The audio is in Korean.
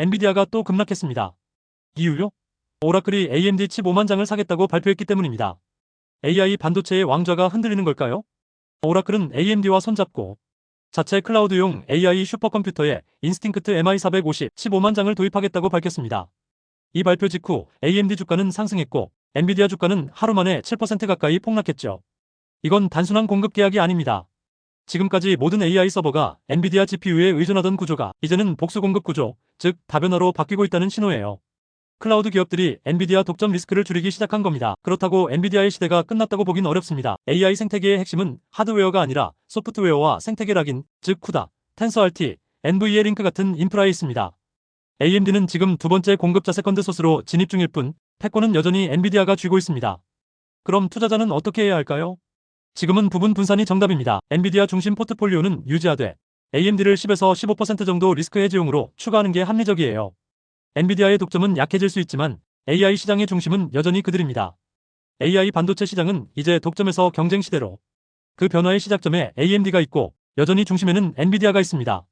엔비디아가 또 급락했습니다. 이유요? 오라클이 AMD 칩 5만 장을 사겠다고 발표했기 때문입니다. AI 반도체의 왕좌가 흔들리는 걸까요? 오라클은 AMD와 손잡고 자체 클라우드용 AI 슈퍼컴퓨터에 인스팅크트 MI450 15만 장을 도입하겠다고 밝혔습니다. 이 발표 직후 AMD 주가는 상승했고 엔비디아 주가는 하루 만에 7% 가까이 폭락했죠. 이건 단순한 공급 계약이 아닙니다. 지금까지 모든 AI 서버가 엔비디아 GPU에 의존하던 구조가 이제는 복수 공급 구조, 즉 다변화로 바뀌고 있다는 신호예요. 클라우드 기업들이 엔비디아 독점 리스크를 줄이기 시작한 겁니다. 그렇다고 엔비디아의 시대가 끝났다고 보긴 어렵습니다. AI 생태계의 핵심은 하드웨어가 아니라 소프트웨어와 생태계 락인, 즉 쿠다, 텐서RT, NVA 링크 같은 인프라에 있습니다. AMD는 지금 두 번째 공급자 세컨드 소스로 진입 중일 뿐, 패권은 여전히 엔비디아가 쥐고 있습니다. 그럼 투자자는 어떻게 해야 할까요? 지금은 부분 분산이 정답입니다. 엔비디아 중심 포트폴리오는 유지하되 AMD를 10에서 15% 정도 리스크 해지용으로 추가하는 게 합리적이에요. 엔비디아의 독점은 약해질 수 있지만 AI 시장의 중심은 여전히 그들입니다. AI 반도체 시장은 이제 독점에서 경쟁 시대로 그 변화의 시작점에 AMD가 있고 여전히 중심에는 엔비디아가 있습니다.